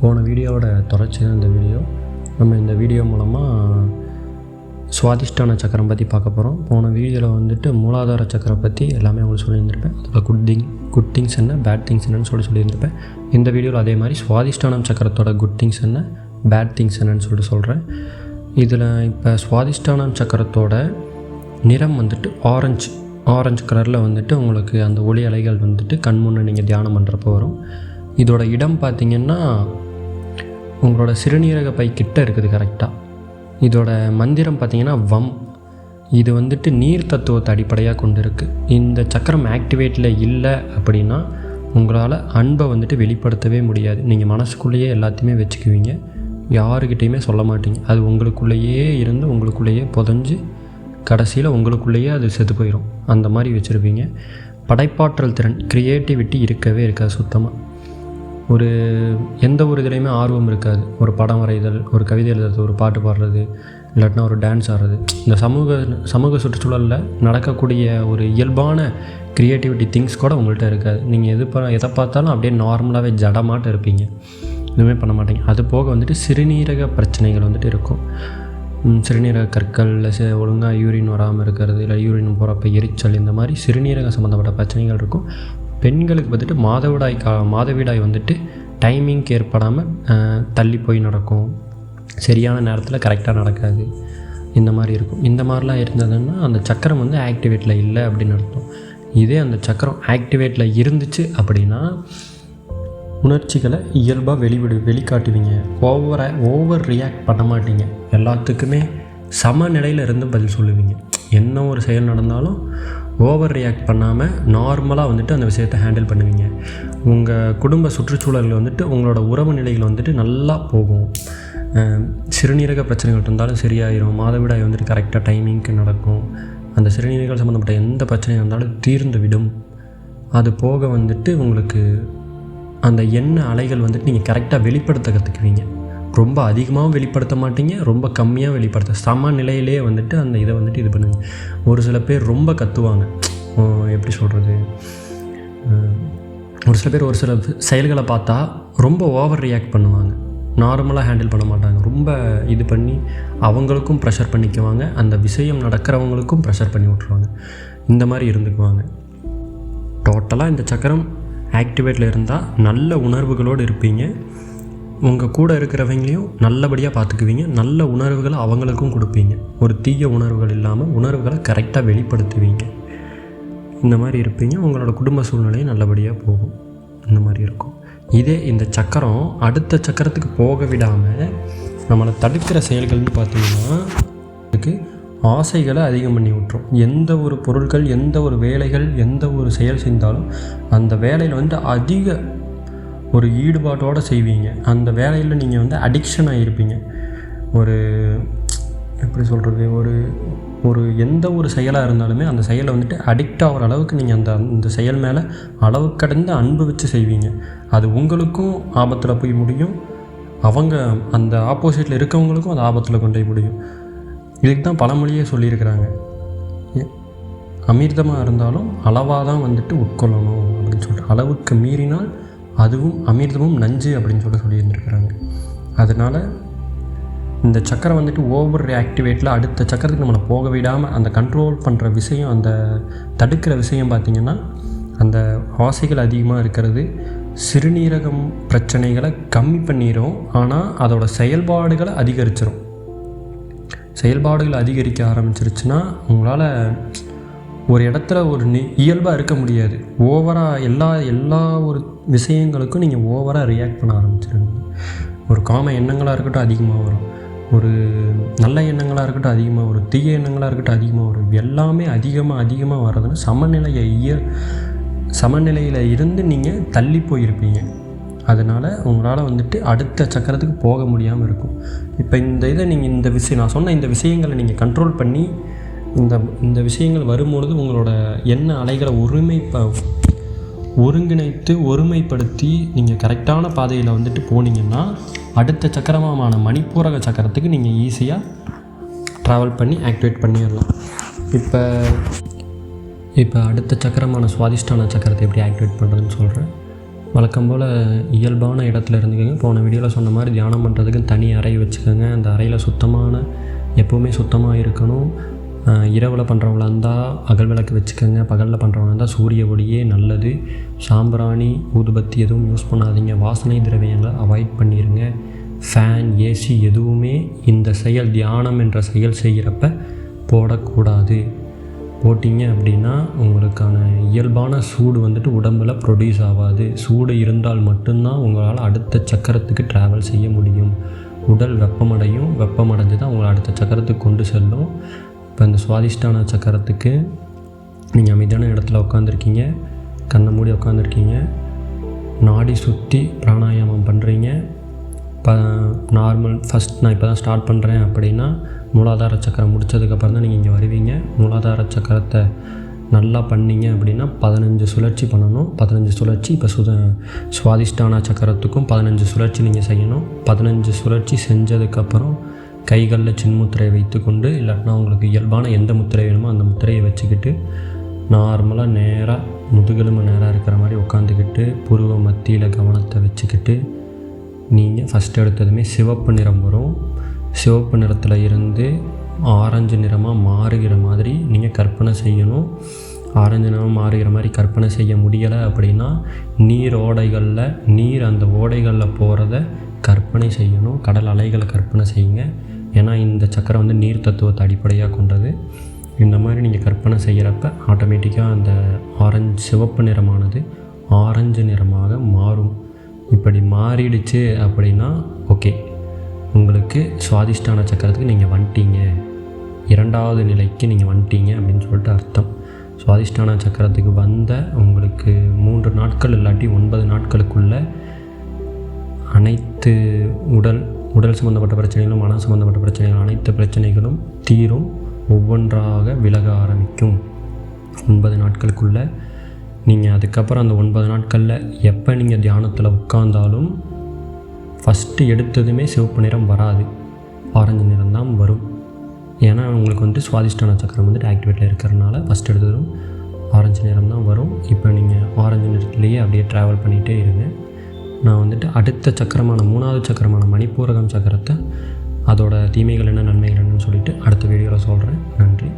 போன வீடியோவோட தொடர்ச்சி தான் இந்த வீடியோ. நம்ம இந்த வீடியோ மூலமாக சுவாதிஷ்டான சக்கரம் பற்றி பார்க்க போகிறோம் போன வீடியோவில் வந்துட்டு மூலாதார சக்கரம் பற்றி எல்லாமே உங்களுக்கு சொல்லியிருந்திருப்பேன். அதோட குட் திங் குட் திங்ஸ் என்ன பேட் திங்ஸ் என்னன்னு சொல்லி சொல்லியிருந்திருப்பேன். இந்த வீடியோவில் அதே மாதிரி சுவாதிஷ்டானம் சக்கரத்தோட குட் திங்ஸ் என்ன பேட் திங்ஸ் என்னன்னு சொல்லிட்டு சொல்கிறேன் இதில் இப்போ சுவாதிஷ்டானம் சக்கரத்தோட நிறம் வந்துட்டு ஆரஞ்சு ஆரஞ்சு கலரில் வந்துட்டு உங்களுக்கு அந்த ஒளி அலைகள் வந்துட்டு கண் முன்னே நீங்கள் தியானம் பண்ணுறப்போ வரும். இதோட இடம் பார்த்திங்கன்னா உங்களோட சிறுநீரக பை கிட்ட இருக்குது கரெக்டாக இதோட மந்திரம் பார்த்திங்கன்னா வம். இது வந்துட்டு நீர் தத்துவத்தை அடிப்படையாக கொண்டு இருக்குது இந்த சக்கரம் ஆக்டிவேட்டில் இல்லை அப்படின்னா உங்களால் அன்பை வந்துட்டு வெளிப்படுத்தவே முடியாது. நீங்கள் மனசுக்குள்ளேயே எல்லாத்தையுமே வச்சுக்குவீங்க. யாருக்கிட்டேயுமே சொல்ல மாட்டீங்க. அது உங்களுக்குள்ளேயே இருந்து உங்களுக்குள்ளேயே புதஞ்சு கடைசியில் உங்களுக்குள்ளேயே அது செத்து போயிடும் அந்த மாதிரி வச்சுருப்பீங்க. படைப்பாற்றல் திறன் க்ரியேட்டிவிட்டி இருக்கவே இருக்காது சுத்தமாக ஒரு எந்த ஒரு இதுலேயுமே ஆர்வம் இருக்காது. ஒரு படம் வரைதல் ஒரு கவிதை எழுதுறது ஒரு பாட்டு பாடுறது இல்லாட்டினா ஒரு டான்ஸ் ஆடுறது. இந்த சமூக சமூக சுற்றுச்சூழலில் நடக்கக்கூடிய ஒரு இயல்பான க்ரியேட்டிவிட்டி திங்ஸ் கூட உங்கள்கிட்ட இருக்காது. நீங்கள் எது ப எதை பார்த்தாலும் அப்படியே நார்மலாகவே ஜடமாட்ட இருப்பீங்க. எதுவுமே பண்ண மாட்டீங்க. அது போக வந்துட்டு சிறுநீரக பிரச்சனைகள் வந்துட்டு இருக்கும். சிறுநீரக கற்கள் இல்லை ஒழுங்காக யூரின் வராமல் இருக்கிறது இல்லை யூரின் போகிறப்ப எரிச்சல் இந்த மாதிரி சிறுநீரக சம்மந்தப்பட்ட பிரச்சனைகள் இருக்கும். பெண்களுக்கு வந்துட்டு மாதவிடாய் கா மாதவிடாய் வந்துட்டு டைமிங்க்கு ஏற்படாமல் தள்ளி போய் நடக்கும். சரியான நேரத்தில் கரெக்டாக நடக்காது. இந்த மாதிரி இருக்கும். இந்த மாதிரிலாம் இருந்ததுன்னா அந்த சக்கரம் வந்து ஆக்டிவேட்டில் இல்லை அப்படின்னு அர்த்தம். இதே அந்த சக்கரம் ஆக்டிவேட்டில் இருந்துச்சு அப்படின்னா உணர்ச்சிகளை இயல்பாக வெளிவிடு வெளிக்காட்டுவீங்க. ஓவரை ஓவர் ரியாக்ட் பண்ண மாட்டீங்க. எல்லாத்துக்குமே சமநிலையில் இருந்து பதில் சொல்லுவீங்க. என்ன ஒரு செயல் நடந்தாலும் ஓவர் ரியாக்ட் பண்ணாமல் நார்மலாக வந்துட்டு அந்த விஷயத்தை ஹேண்டில் பண்ணுவீங்க. உங்கள் குடும்ப சுற்றுச்சூழலில் வந்துட்டு உங்களோட உறவு நிலைகள் வந்துட்டு நல்லா போகும். சிறுநீரக பிரச்சனைகள் இருந்தாலும் சரியாயிரும். மாதவிடாய் வந்துட்டு கரெக்டாக டைமிங்க்கு நடக்கும். அந்த சிறுநீரகம் சம்மந்தப்பட்ட எந்த பிரச்சனையாக இருந்தாலும் தீர்ந்து விடும். அது போக வந்துட்டு உங்களுக்கு அந்த எண்ணெய் அலைகள் வந்துட்டு நீங்கள் கரெக்டாக வெளிப்படுத்த கற்றுக்குவீங்க ரொம்ப அதிகமாகவும் வெளிப்படுத்த மாட்டீங்க ரொம்ப கம்மியாக வெளிப்படுத்த. சம நிலையிலே வந்துட்டு அந்த இதை வந்துட்டு இது பண்ணுங்க. ஒரு சில பேர் ரொம்ப கத்துவாங்க. எப்படி சொல்கிறது ஒரு சில பேர் ஒரு சில செயல்களை பார்த்தா ரொம்ப ஓவர் ரியாக்ட் பண்ணுவாங்க. நார்மலாக ஹேண்டில் பண்ண மாட்டாங்க. ரொம்ப இது பண்ணி அவங்களுக்கும் ப்ரெஷர் பண்ணிக்குவாங்க. அந்த விஷயம் நடக்கிறவங்களுக்கும் ப்ரெஷர் பண்ணி விட்ருவாங்க இந்த மாதிரி இருந்துக்குவாங்க. டோட்டலாக இந்த சக்கரம் ஆக்டிவேட்டில் இருந்தால் நல்ல உணர்வுகளோடு இருப்பீங்க. உங்கள் கூட இருக்கிறவங்களையும் நல்லபடியாக பார்த்துக்குவீங்க. நல்ல உணர்வுகளை அவங்களுக்கும் கொடுப்பீங்க. ஒரு தீய உணர்வுகள் இல்லாமல் உணர்வுகளை கரெக்டாக வெளிப்படுத்துவீங்க. இந்த மாதிரி இருப்பீங்க. உங்களோட குடும்ப சூழ்நிலையும் நல்லபடியாக போகும். இந்த மாதிரி இருக்கும். இதே இந்த சக்கரம் அடுத்த சக்கரத்துக்கு போக விடாமல் நம்மளை தடுக்கிற செயல்கள்னு பார்த்தீங்கன்னா இதுக்கு ஆசைகளை அதிகம் பண்ணி விட்டுரும். எந்த ஒரு பொருட்கள் எந்த ஒரு வேலைகள் எந்த ஒரு செயல் செஞ்சாலும் அந்த வேலையில் வந்து அதிக ஒரு ஈடுபாட்டோடு செய்வீங்க. அந்த வேலையில் நீங்கள் வந்து அடிக்ஷன் ஆகிருப்பீங்க ஒரு எப்படி சொல்கிறது ஒரு ஒரு எந்த ஒரு செயலாக இருந்தாலுமே அந்த செயலை வந்துட்டு அடிக்ட் ஆகிற அளவுக்கு நீங்கள் அந்த அந்த செயல் மேலே அளவு கடந்து அன்பு வச்சு செய்வீங்க. அது உங்களுக்கும் ஆபத்தில் போய் முடியும். அவங்க அந்த ஆப்போசிட்டில் இருக்கவங்களுக்கும் அது ஆபத்தில் கொண்டு போய் முடியும். இதுக்கு தான் பழமொழியே சொல்லியிருக்கிறாங்க. அமிர்தமாக இருந்தாலும் அளவாக தான் வந்துட்டு உட்கொள்ளணும் அப்படின்னு சொல்கிற அளவுக்கு மீறினால் அதுவும் அமிர்தமும் நஞ்சு அப்படின்னு சொல்லி சொல்லியிருந்துருக்குறாங்க. அதனால் இந்த சக்கரம் வந்துட்டு ஓவர் ஆக்டிவேட்டில் அடுத்த சக்கரத்துக்கு நம்மளை போக விடாமல் அந்த கண்ட்ரோல் பண்ணுற விஷயம் அந்த தடுக்கிற விஷயம் பார்த்திங்கன்னா அந்த ஆசைகள் அதிகமாக இருக்கிறது. சிறுநீரகம் பிரச்சனைகளை கம்மி பண்ணிடும் ஆனால் அதோடய செயல்பாடுகளை அதிகரிச்சிடும் செயல்பாடுகள் அதிகரிக்க ஆரம்பிச்சிருச்சுன்னா உங்களால் ஒரு இடத்துல ஒரு நி இயல்பாக இருக்க முடியாது. ஓவராக எல்லா எல்லா ஒரு விஷயங்களுக்கும் நீங்கள் ஓவராக ரியாக்ட் பண்ண ஆரம்பிச்சிருங்க. ஒரு காம எண்ணங்களாக இருக்கட்டும் அதிகமாக வரும். ஒரு நல்ல எண்ணங்களாக இருக்கட்டும் அதிகமாக வரும். தீய எண்ணங்களாக இருக்கட்டும் அதிகமாக வரும். எல்லாமே அதிகமாக அதிகமாக வர்றதுன்னு சமநிலையை இய சமநிலையில் இருந்து நீங்கள் தள்ளி போயிருப்பீங்க. அதனால் உங்களால் வந்துட்டு அடுத்த சக்கரத்துக்கு போக முடியாமல் இருக்கும். இப்போ இந்த இதை நீங்கள் இந்த விஷயம் நான் சொன்ன இந்த விஷயங்களை நீங்கள் கண்ட்ரோல் பண்ணி இந்த இந்த விஷயங்கள் வரும்பொழுது உங்களோட எண்ண அலைகளை ஒருமை ஒருங்கிணைத்து ஒருமைப்படுத்தி நீங்கள் கரெக்டான பாதையில் வந்துட்டு போனீங்கன்னா அடுத்த சக்கரமான மணிப்பூரக சக்கரத்துக்கு நீங்கள் ஈஸியாக ட்ராவல் பண்ணி ஆக்டிவேட் பண்ணிடலாம் இப்போ இப்போ அடுத்த சக்கரமான சுவாதிஷ்டான சக்கரத்தை எப்படி ஆக்டிவேட் பண்ணுறதுன்னு சொல்கிறேன் வழக்கம் போல் இயல்பான இடத்துல இருந்துக்கோங்க. போன வீடியோவில் சொன்ன மாதிரி தியானம் பண்ணுறதுக்கு தனி அறை வச்சுக்கோங்க. அந்த அறையில் சுத்தமான எப்போவுமே சுத்தமாக இருக்கணும். இரவில் பண்ணுறவங்களா இருந்தால் அகல் விளக்கு வச்சுக்கோங்க. பகலில் பண்ணுறவங்களா இருந்தால் சூரிய ஒளியே நல்லது. சாம்பிராணி ஊதுபத்தி எதுவும் யூஸ் பண்ணாதீங்க. வாசனை திரவியங்களை அவாய்ட் பண்ணிடுங்க ஃபேன் ஏசி எதுவுமே இந்த செயல் தியானம் என்ற செயல் செய்கிறப்ப போடக்கூடாது. போட்டிங்க அப்படின்னா உங்களுக்கான இயல்பான சூடு வந்துட்டு உடம்பில் ப்ரொடியூஸ் ஆகாது. சூடு இருந்தால் மட்டும்தான் உங்களால் அடுத்த சக்கரத்துக்கு ட்ராவல் செய்ய முடியும். உடல் வெப்பமடையும். வெப்பமடைஞ்சு தான் உங்களை அடுத்த சக்கரத்துக்கு கொண்டு செல்லும். இப்போ இந்த சுவாதிஷ்டான சக்கரத்துக்கு நீங்கள் அமைதியான இடத்துல உட்காந்துருக்கீங்க கண்ணை மூடி உட்காந்துருக்கீங்க நாடி சுற்றி பிராணாயாமம் பண்ணுறீங்க இப்போ நார்மல் ஃபஸ்ட் நான் இப்போ தான் ஸ்டார்ட் பண்ணுறேன் அப்படின்னா மூலாதார சக்கரம் முடித்ததுக்கப்புறம் தான் நீங்கள் இங்கே வருவீங்க. மூலாதார சக்கரத்தை நல்லா பண்ணீங்க அப்படின்னா பதினஞ்சு சுழற்சி பண்ணணும். பதினஞ்சு சுழற்சி இப்போ சுத சுவாதிஷ்டான சக்கரத்துக்கும் பதினஞ்சு சுழற்சி நீங்கள் செய்யணும். பதினஞ்சு சுழற்சி செஞ்சதுக்கப்புறம் கைகளில் சின்முத்திரையை வைத்துக்கொண்டு இல்லாட்டினா உங்களுக்கு இயல்பான எந்த முத்திரை வேணுமோ அந்த முத்திரையை வச்சுக்கிட்டு நார்மலாக நேராக முதுகெலும்பு நேராக இருக்கிற மாதிரி உட்காந்துக்கிட்டு புருவ மத்தியில் கவனத்தை வச்சுக்கிட்டு நீங்கள் ஃபஸ்ட் எடுத்ததுமே சிவப்பு நிறம் வரும். சிவப்பு நிறத்தில் இருந்து ஆரஞ்சு நிறமாக மாறுகிற மாதிரி நீங்கள் கற்பனை செய்யணும். ஆரஞ்சு நிறம் மாறுகிற மாதிரி கற்பனை செய்ய முடியலை அப்படின்னா நீர் ஓடைகளில் நீர் அந்த ஓடைகளில் போகிறத கற்பனை செய்யணும். கடல் அலைகளை கற்பனை செய்யுங்க. ஏன்னா இந்த சக்கரம் வந்து நீர் தத்துவத்தை அடிப்படையாக கொண்டது. இந்த மாதிரி நீங்கள் கற்பனை செய்கிறப்ப ஆட்டோமேட்டிக்காக அந்த ஆரஞ்சு சிவப்பு நிறமானது ஆரஞ்சு நிறமாக மாறும். இப்படி மாறிடுச்சு அப்படின்னா ஓகே உங்களுக்கு சுவாதிஷ்டான சக்கரத்துக்கு நீங்கள் வந்துட்டீங்க. இரண்டாவது நிலைக்கு நீங்கள் வந்துட்டீங்க அப்படின்னு சொல்லிட்டு அர்த்தம். சுவாதிஷ்டான சக்கரத்துக்கு வந்த உங்களுக்கு மூன்று நாட்கள் இல்லாட்டி ஒன்பது நாட்களுக்குள்ள அனைத்து உடல் உடல் சம்மந்தப்பட்ட பிரச்சனைகளும் மன சம்மந்தப்பட்ட பிரச்சனைகள் அனைத்து பிரச்சனைகளும் தீரும் ஒவ்வொன்றாக விலக ஆரம்பிக்கும். ஒன்பது நாட்களுக்குள்ளே நீங்கள் அதுக்கப்புறம் அந்த ஒன்பது நாட்களில் எப்போ நீங்கள் தியானத்தில் உட்கார்ந்தாலும் ஃபஸ்ட்டு எடுத்ததுமே சிவப்பு நிறம் வராது. ஆரஞ்சு நிறம் தான் வரும். ஏன்னா உங்களுக்கு வந்துட்டு சுவாதிஷ்டான சக்கரம் வந்துட்டு ஆக்டிவேட்டில் இருக்கிறனால ஃபஸ்ட் எடுத்ததும் ஆரஞ்சு நிறம் தான் வரும். இப்போ நீங்கள் ஆரஞ்சு நிறத்துலேயே அப்படியே ட்ராவல் பண்ணிகிட்டே இருங்க. நான் வந்துட்டு அடுத்த சக்கரமான மூணாவது சக்கரமான மணிப்பூரகம் சக்கரத்தை அதோட தீமைகள் என்ன நன்மைகள் என்னன்னு சொல்லிட்டு அடுத்த வீடியோவில் சொல்கிறேன் நன்றி.